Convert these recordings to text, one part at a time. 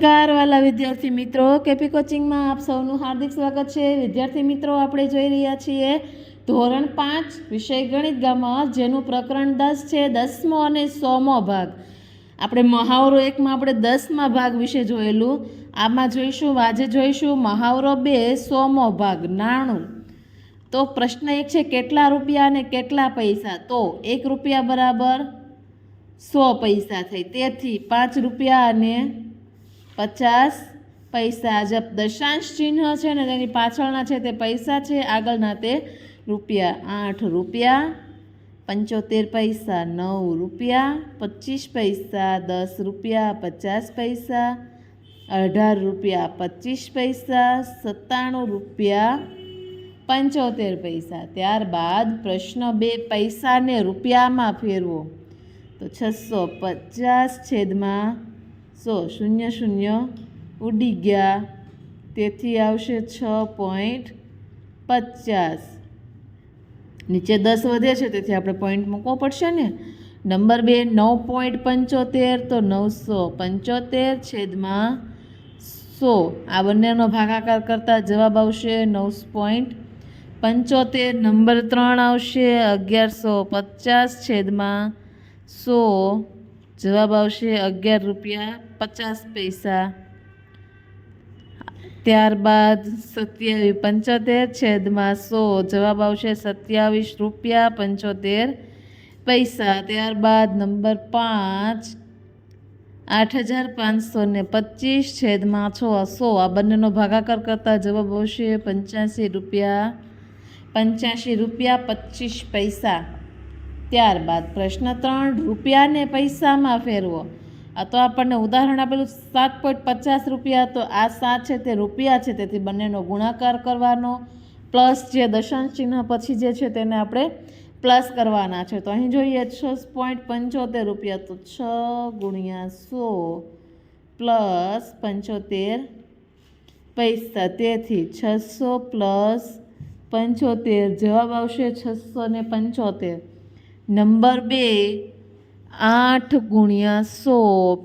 નમસ્કાર વાલા વિદ્યાર્થી મિત્રો, કેપી કોચિંગમાં આપ સૌનું હાર્દિક સ્વાગત છે. વિદ્યાર્થી મિત્રો, આપણે જોઈ રહ્યા છીએ ધોરણ પાંચ વિષય ગણિત ગામમાં, જેનું પ્રકરણ દસ છે, દસમો અને સોમો ભાગ. આપણે મહાવરો એકમાં આપણે દસમા ભાગ વિશે જોયેલું. આમાં જોઈશું, આજે જોઈશું મહાવરો બે, સોમો ભાગ, નાણું. તો પ્રશ્ન એક છે, કેટલા રૂપિયા અને કેટલા પૈસા? તો એક રૂપિયા બરાબર સો પૈસા થઈ તેથી પાંચ રૂપિયા અને પચાસ પૈસા જબ દશાંશ ચિહ્ન છે ને તેની પાછળના છે તે પૈસા છે, આગળના તે રૂપિયા આઠ રૂપિયા, પંચોતેર પૈસા નવ રૂપિયા, પચીસ પૈસા દસ રૂપિયા, પચાસ પૈસા, અઢાર રૂપિયા પચીસ પૈસા, સત્તાણું રૂપિયા પંચોતેર પૈસા. ત્યારબાદ પ્રશ્ન બે, પૈસાને રૂપિયામાં ફેરવો. તો છસો પચાસ છેદમાં સો શૂન્ય શૂન્ય ઉડી ગયા. તેથી આવશે છ પોઈન્ટ પચાસ. નીચે દસ વધે છે, તેથી આપણે પોઈન્ટ મૂકવો પડશે ને. નંબર બે, નવ પોઈન્ટ પંચોતેર, તો નવસો પંચોતેર છેદમાં સો. આ બંનેનો ભાગાકાર કરતાં જવાબ આવશે નવ પોઈન્ટ પંચોતેર. નંબર ત્રણ આવશે અગિયારસો પચાસ છેદમાં સો. જવાબ આવશે અગિયાર રૂપિયા પચાસ પૈસા. ત્યારબાદ સત્યાવીસ, પંચોતેર, છેદમાં સો, જવાબ આવશે સત્યાવીસ રૂપિયા પંચોતેર પૈસા. ત્યારબાદ નંબર પાંચ, આઠ હજાર પાંચસો ને પચીસ, છેદમાં છ, સો. આ બંનેનો ભાગાકાર કરતાં જવાબ આવશે પંચ્યાસી રૂપિયા પંચ્યાસી રૂપિયા પચીસ પૈસા. ત્યારબાદ પ્રશ્ન ત્રણ, રૂપિયાને પૈસામાં ફેરવો. આ તો આપણને ઉદાહરણ આપેલું સાત પોઈન્ટ પચાસ રૂપિયા, તો આ સાત છે તે રૂપિયા છે, તેથી બંનેનો ગુણાકાર કરવાનો. પ્લસ જે દશાંશ ચિહ્ન પછી જે છે તેને આપણે પ્લસ કરવાના છે. તો અહીં જોઈએ છ પોઈન્ટ પંચોતેર રૂપિયા, તો છ ગુણ્યા સો પ્લસ પંચોતેર પૈસા. તેથી છસો પ્લસ પંચોતેર જવાબ આવશે છસો ને પંચોતેર. નંબર બે, આઠ ગુણ્યા સો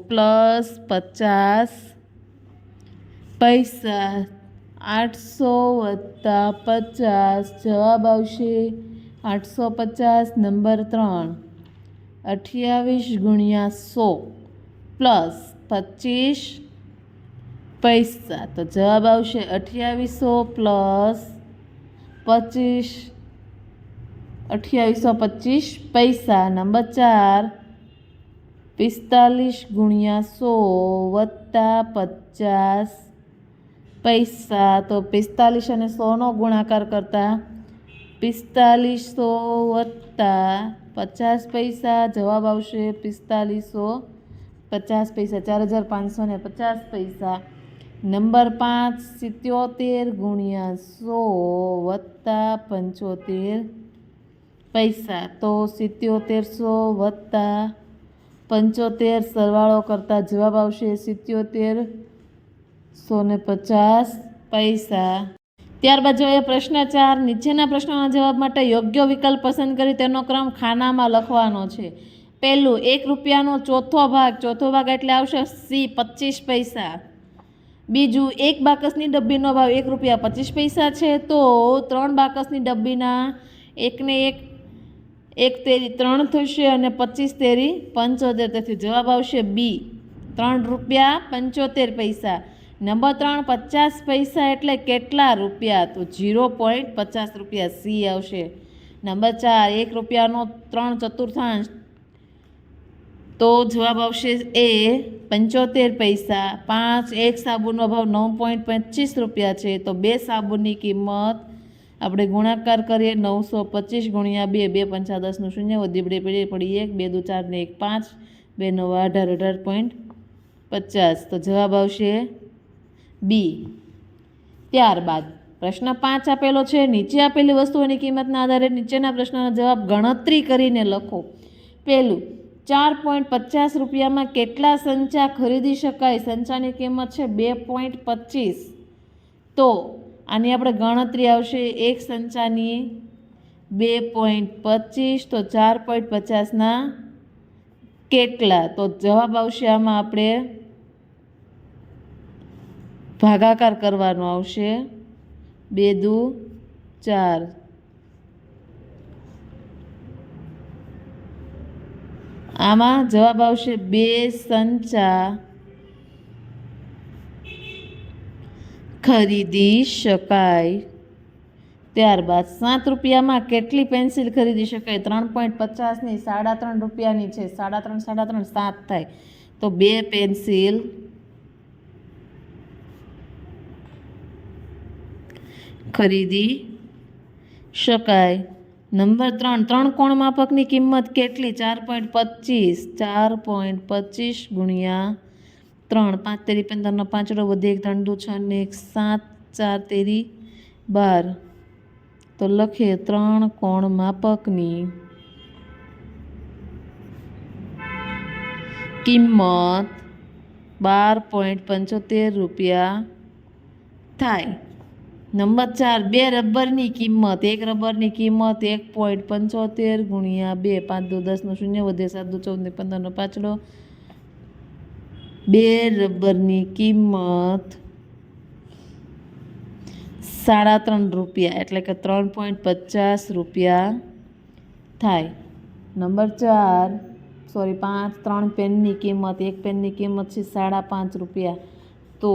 પ્લસ પચાસ પૈસા, આઠસો વત્તા પચાસ, જવાબ આવશે આઠસો પચાસ નંબર ત્રણ, અઠ્યાવીસ ગુણ્યા સો પ્લસ પચીસ પૈસા, તો જવાબ આવશે અઠ્યાવીસો પ્લસ પચીસ અઠ્યાવીસો પચીસ પૈસા નંબર ચાર પિસ્તાલીસ ગુણ્યા સો વત્તા પચાસ. પૈસા તો પિસ્તાલીસ અને સોનો ગુણાકાર કરતા પિસ્તાલીસો વત્તા પચાસ પૈસા. જવાબ આવશે પિસ્તાલીસો પચાસ પૈસા, ચાર હજાર પાંચસો ને પચાસ પૈસા. નંબર પાંચ, સિત્યોતેર ગુણ્યા સો વત્તા પંચોતેર. પૈસા. તો સિત્યોતેરસો વત્તા પંચોતેર સરવાળો કરતાં જવાબ આવશે સિત્યોતેર સો ને પચાસ પૈસા. ત્યારબાદ જોઈએ પ્રશ્ન ચાર. નીચેના પ્રશ્નોના જવાબ માટે યોગ્ય વિકલ્પ પસંદ કરી તેનો ક્રમ ખાનામાં લખવાનો છે. પહેલું, એક રૂપિયાનો ચોથો ભાગ. ચોથો ભાગ એટલે આવશે સી, પચીસ પૈસા. બીજું, એક બાકસની ડબ્બીનો ભાવ એક રૂપિયા પચીસ પૈસા છે. તો ત્રણ બાકસની ડબ્બીના એકને એક એક તેરી ત્રણ થશે અને પચીસ તેરી પંચોતેર. તેથી જવાબ આવશે બી. ત્રણ રૂપિયા પંચોતેર પૈસા. નંબર ત્રણ પચાસ પૈસા એટલે કેટલા રૂપિયા? તો ઝીરો પોઈન્ટ પચાસ રૂપિયા સી આવશે. નંબર ચાર, એક રૂપિયાનો ત્રણ ચતુર્થાંશ. તો જવાબ આવશે એ પંચોતેર પૈસા. પાંચ, એક સાબુનો ભાવ નવ પોઈન્ટ પચીસ રૂપિયા છે. તો બે સાબુની કિંમત આપણે ગુણાકાર કરીએ નવસો પચીસ ગુણ્યા બે બે પંચા દસનું શૂન્ય વધી બે પડી પડી એક, બે દુ ચાર ને એક પાંચ, બે નવ અઢાર અઢાર પોઈન્ટ પચાસ. તો જવાબ આવશે બી. ત્યારબાદ પ્રશ્ન પાંચ આપેલો છે. નીચે આપેલી વસ્તુઓની કિંમતના આધારે નીચેના પ્રશ્નનો જવાબ ગણતરી કરીને લખો. પહેલું, ચાર પોઈન્ટ પચાસ રૂપિયામાં કેટલા સંચા ખરીદી શકાય? સંચાની કિંમત છે બે પોઈન્ટ પચીસ. તો આની આપણે ગણતરી આવશે એક સંચાની બે પોઈન્ટ પચીસ, તો ચાર પોઈન્ટ પચાસના કેટલા? તો જવાબ આવશે આમાં આપણે ભાગાકાર કરવાનો આવશે. બે દુ ચાર. આમાં જવાબ આવશે બે સંચા ખરીદી શકાય. ત્યારબાદ સાત રૂપિયામાં કેટલી પેન્સિલ ખરીદી શકાય? ત્રણ પોઈન્ટ પચાસની સાડા ત્રણ રૂપિયાની છે. સાડા ત્રણ સાડા ત્રણ, સાત થાય. તો બે પેન્સિલ. ખરીદી શકાય. નંબર ત્રણ ત્રણ કોણ માપકની કિંમત કેટલી? ચાર પોઈન્ટ પચીસ. ચાર પોઈન્ટ પચીસ ગુણ્યા ત્રણ, પાંચ તેરી પંદરનો પાંચડો, વધે એક ત્રણ, દુ છ ને એક સાત, ચાર તેરી બાર. તો લખે ત્રણ કોણ માપકની કિંમત બાર પોઈન્ટ પંચોતેર રૂપિયા થાય. નંબર ચાર, બે રબરની કિંમત, એક રબરની કિંમત એક પોઈન્ટ પંચોતેર ગુણ્યા બે, પાંચ, દો દસનો શૂન્ય, વધે સાત, દો ચૌદ ને પંદરનો પાછળો બે રબરની કિંમત સાડા ત્રણ રૂપિયા, એટલે કે ત્રણ પોઈન્ટ પચાસ રૂપિયા થાય. નંબર ચાર, સોરી, પાંચ, ત્રણ પેનની કિંમત, એક પેનની કિંમત છે સાડા પાંચ રૂપિયા. તો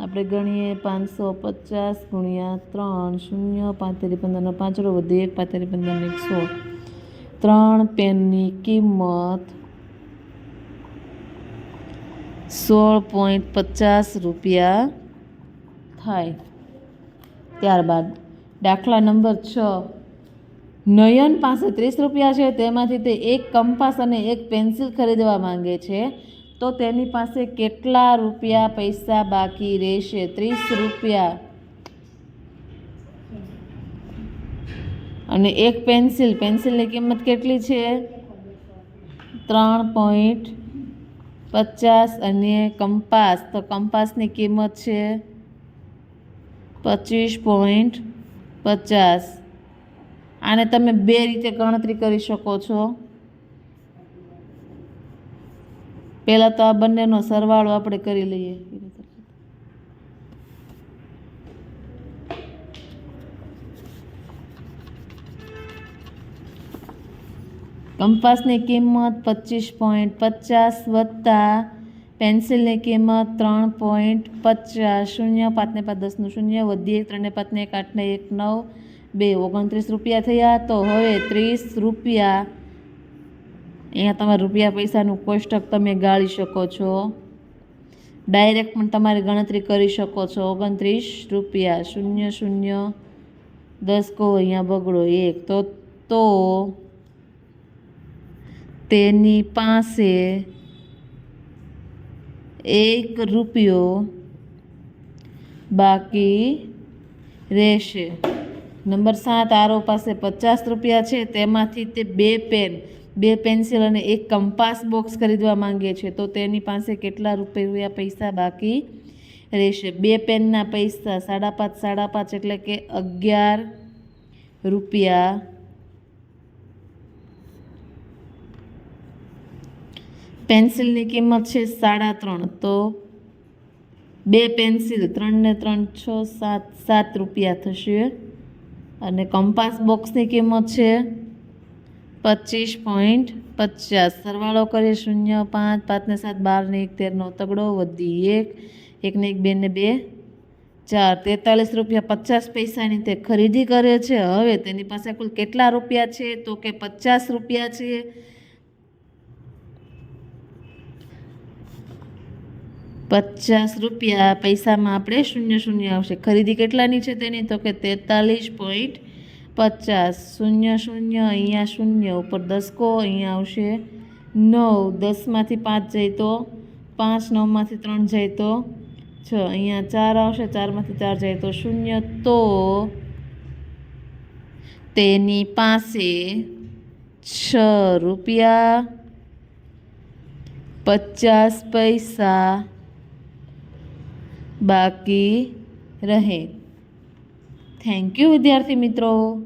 આપણે ગણીએ પાંચસો પચાસ ગુણ્યા ત્રણ, શૂન્ય પાંતેરી પંદરનો પાંચડો વધે એક પાંતેરી પંદરનો એકસો ત્રણ પેનની કિંમત સોળ પોઈન્ટ પચાસ રૂપિયા થાય. ત્યારબાદ દાખલા નંબર છ. નયન પાસે ત્રીસ રૂપિયા છે, તેમાંથી તે એક કંપાસ અને એક પેન્સિલ ખરીદવા માંગે છે. તો તેની પાસે કેટલા રૂપિયા પૈસા બાકી રહેશે? ત્રીસ રૂપિયા. અને એક પેન્સિલ. પેન્સિલની કિંમત કેટલી છે? ત્રણ પોઈન્ટ પચાસ અને કંપાસ. તો કંપાસની કિંમત છે પચીસ પોઈન્ટ પચાસ. આને તમે બે રીતે ગણતરી કરી શકો છો. પહેલાં તો આ બંનેનો સરવાળો આપણે કરી લઈએ. કંપાસની કિંમત પચીસ પોઈન્ટ પચાસ વત્તા પેન્સિલની કિંમત ત્રણ પોઈન્ટ પચાસ. શૂન્ય પાંચને પાંચ દસનું શૂન્ય વધી એક ત્રણને પાંચને એક આઠને એક, નવ, બે, ઓગણત્રીસ રૂપિયા થયા. તો હવે ત્રીસ રૂપિયા. અહીંયા તમારા રૂપિયા પૈસાનું કોષ્ટક તમે ગાળી શકો છો. ડાયરેક્ટ પણ તમારી ગણતરી કરી શકો છો. ઓગણત્રીસ રૂપિયા. શૂન્ય શૂન્ય. દસ કહો અહીંયા બગડો એક. તો તો તેની પાસે એક રૂપિયો બાકી રહેશે. નંબર સાત, આરો પાસે પચાસ રૂપિયા છે. તેમાંથી તે બે પેન, બે પેન્સિલ અને એક કંપાસ બોક્સ ખરીદવા માંગે છે. તો તેની પાસે કેટલા રૂપિયા પૈસા બાકી રહેશે? બે પેનના પૈસા, સાડા પાંચ સાડા પાંચ એટલે કે અગિયાર રૂપિયા પેન્સિલની કિંમત છે સાડા ત્રણ. તો બે પેન્સિલ, ત્રણને ત્રણ, છ, સાત સાત રૂપિયા થશે. અને કંપાસ બોક્સની કિંમત છે પચીસ પોઈન્ટ પચાસ. સરવાળો કરીએ શૂન્ય, પાંચ, પાંચને સાત બાર ને એક, તેરનો તગડો, વધી એક. એકને એક બે ને બે, ચાર. તેતાલીસ રૂપિયા પચાસ પૈસાની તે ખરીદી કરે છે. હવે તેની પાસે કુલ કેટલા રૂપિયા છે? તો કે પચાસ રૂપિયા છે. પચાસ રૂપિયા પૈસામાં આપણે શૂન્ય શૂન્ય આવશે. ખરીદી કેટલાની છે તેની? તો કે તેતાલીસ પોઈન્ટ પચાસ. શૂન્ય શૂન્ય, અહીંયા શૂન્ય, ઉપર દસકો, અહીંયા આવશે નવ. દસમાંથી પાંચ જાય તો પાંચ, નવમાંથી ત્રણ જાય તો છ. અહીંયા ચાર આવશે, ચારમાંથી ચાર જાય તો શૂન્ય. તો તેની પાસે છ રૂપિયા પચાસ પૈસા બાકી રહે. થેન્ક યુ વિદ્યાર્થી મિત્રો.